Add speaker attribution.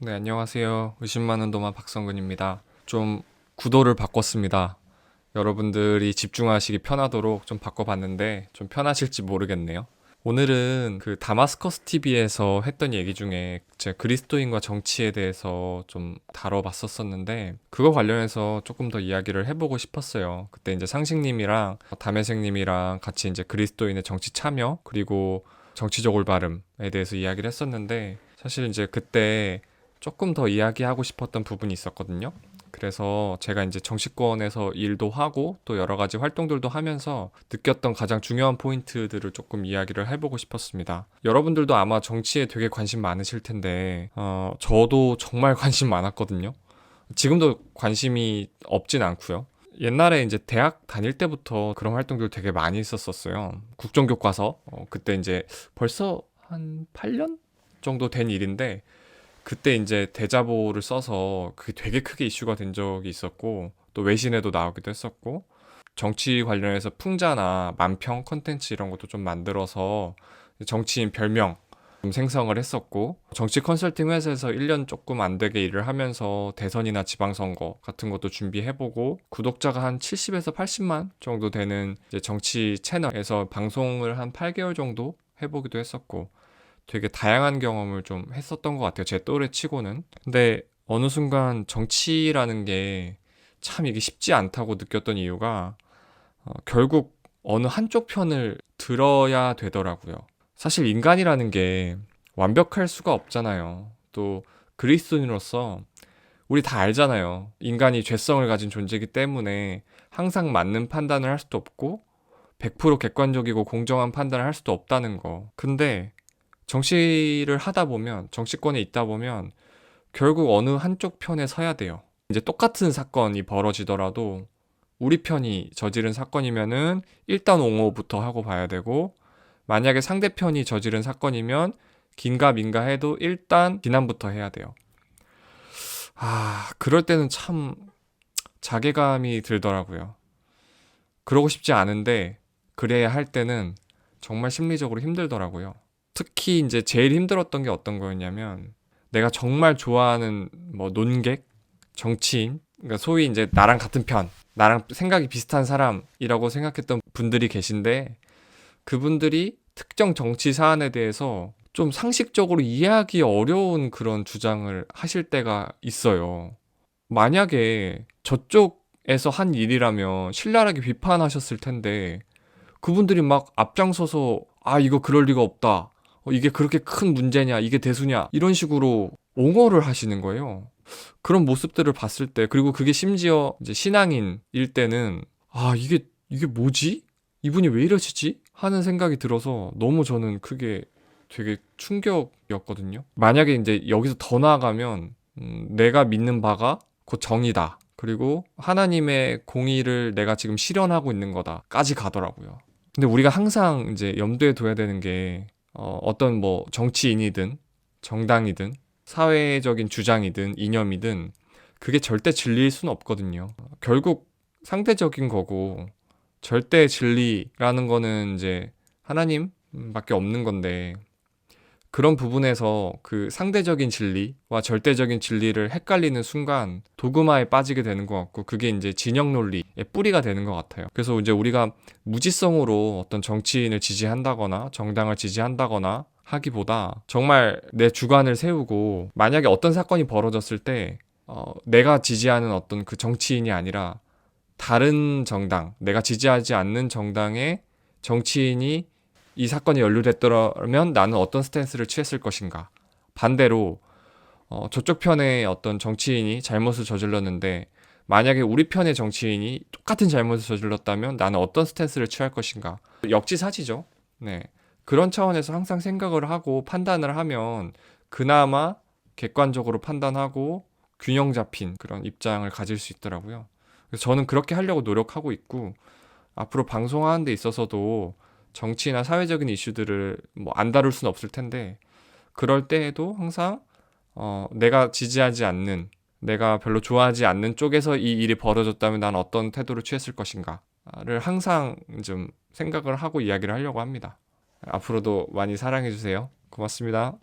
Speaker 1: 네, 안녕하세요. 의심 많은 도마 박성근입니다. 좀 구도를 바꿨습니다. 여러분들이 집중하시기 편하도록 좀 바꿔봤는데 좀 편하실지 모르겠네요. 오늘은 그 다마스커스 TV에서 했던 얘기 중에 제 그리스도인과 정치에 대해서 좀 다뤄봤었었는데 그거 관련해서 조금 더 이야기를 해보고 싶었어요. 그때 이제 상식님이랑 담혜생님이랑 같이 이제 그리스도인의 정치 참여 그리고 정치적 올바름에 대해서 이야기를 했었는데 사실 이제 그때 조금 더 이야기하고 싶었던 부분이 있었거든요. 그래서 제가 이제 정치권에서 일도 하고 또 여러 가지 활동들도 하면서 느꼈던 가장 중요한 포인트들을 조금 이야기를 해보고 싶었습니다. 여러분들도 아마 정치에 되게 관심 많으실 텐데, 어, 저도 정말 관심 많았거든요. 지금도 관심이 없진 않고요. 옛날에 이제 대학 다닐 때부터 그런 활동들 되게 많이 했었었어요. 국정교과서. 어, 그때 이제 벌써 한 8년 정도 된 일인데, 그때 이제 대자보를 써서 그게 되게 크게 이슈가 된 적이 있었고 또 외신에도 나오기도 했었고 정치 관련해서 풍자나 만평 컨텐츠 이런 것도 좀 만들어서 정치인 별명 좀 생성을 했었고 정치 컨설팅 회사에서 1년 조금 안 되게 일을 하면서 대선이나 지방선거 같은 것도 준비해보고 구독자가 한 70에서 80만 정도 되는 정치 채널에서 방송을 한 8개월 정도 해보기도 했었고 되게 다양한 경험을 좀 했었던 것 같아요. 제 또래 치고는. 근데 어느 순간 정치라는 게 참 이게 쉽지 않다고 느꼈던 이유가 어, 결국 어느 한쪽 편을 들어야 되더라고요. 사실 인간이라는 게 완벽할 수가 없잖아요. 또 그리스도인으로서 우리 다 알잖아요. 인간이 죄성을 가진 존재이기 때문에 항상 맞는 판단을 할 수도 없고 100% 객관적이고 공정한 판단을 할 수도 없다는 거. 근데 정치를 하다 보면, 정치권에 있다 보면, 결국 어느 한쪽 편에 서야 돼요. 이제 똑같은 사건이 벌어지더라도, 우리 편이 저지른 사건이면은, 일단 옹호부터 하고 봐야 되고, 만약에 상대편이 저지른 사건이면, 긴가 민가 해도 일단 비난부터 해야 돼요. 아, 그럴 때는 참 자괴감이 들더라고요. 그러고 싶지 않은데, 그래야 할 때는 정말 심리적으로 힘들더라고요. 특히 이제 제일 힘들었던 게 어떤 거였냐면 내가 정말 좋아하는 뭐 논객, 정치인, 그러니까 소위 이제 나랑 같은 편, 나랑 생각이 비슷한 사람이라고 생각했던 분들이 계신데 그분들이 특정 정치 사안에 대해서 좀 상식적으로 이해하기 어려운 그런 주장을 하실 때가 있어요. 만약에 저쪽에서 한 일이라면 신랄하게 비판하셨을 텐데 그분들이 막 앞장서서 아 이거 그럴 리가 없다 어, 이게 그렇게 큰 문제냐, 이게 대수냐, 이런 식으로 옹호를 하시는 거예요. 그런 모습들을 봤을 때, 그리고 그게 심지어 이제 신앙인일 때는, 아, 이게, 이게 뭐지? 이분이 왜 이러시지? 하는 생각이 들어서 너무 저는 그게 되게 충격이었거든요. 만약에 이제 여기서 더 나아가면, 음, 내가 믿는 바가 곧 정이다. 그리고 하나님의 공의를 내가 지금 실현하고 있는 거다까지 가더라고요. 근데 우리가 항상 이제 염두에 둬야 되는 게 어, 어떤 뭐 정치인이든 정당이든 사회적인 주장이든 이념이든 그게 절대 진리일 수는 없거든요. 결국 상대적인 거고 절대 진리라는 거는 이제 하나님밖에 없는 건데 그런 부분에서 그 상대적인 진리와 절대적인 진리를 헷갈리는 순간 도그마에 빠지게 되는 것 같고 그게 이제 진영 논리의 뿌리가 되는 것 같아요. 그래서 이제 우리가 무지성으로 어떤 정치인을 지지한다거나 정당을 지지한다거나 하기보다 정말 내 주관을 세우고 만약에 어떤 사건이 벌어졌을 때 어, 내가 지지하는 어떤 그 정치인이 아니라 다른 정당, 내가 지지하지 않는 정당의 정치인이 이 사건이 연루됐더라면 나는 어떤 스탠스를 취했을 것인가. 반대로 어, 저쪽 편의 어떤 정치인이 잘못을 저질렀는데 만약에 우리 편의 정치인이 똑같은 잘못을 저질렀다면 나는 어떤 스탠스를 취할 것인가. 역지사지죠. 네. 그런 차원에서 항상 생각을 하고 판단을 하면 그나마 객관적으로 판단하고 균형 잡힌 그런 입장을 가질 수 있더라고요. 그래서 저는 그렇게 하려고 노력하고 있고 앞으로 방송하는 데 있어서도 정치나 사회적인 이슈들을 뭐 안 다룰 수는 없을 텐데 그럴 때에도 항상 어, 내가 지지하지 않는 내가 별로 좋아하지 않는 쪽에서 이 일이 벌어졌다면 난 어떤 태도를 취했을 것인가를 항상 좀 생각을 하고 이야기를 하려고 합니다. 앞으로도 많이 사랑해 주세요. 고맙습니다.